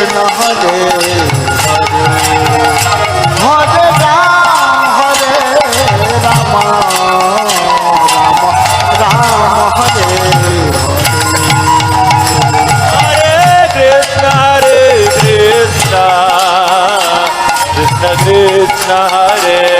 Krishna Hare Hare Ram Hare Ram Ram Ram Hare Hare Krishna, Hare Krishna, Krishna Krishna, Hare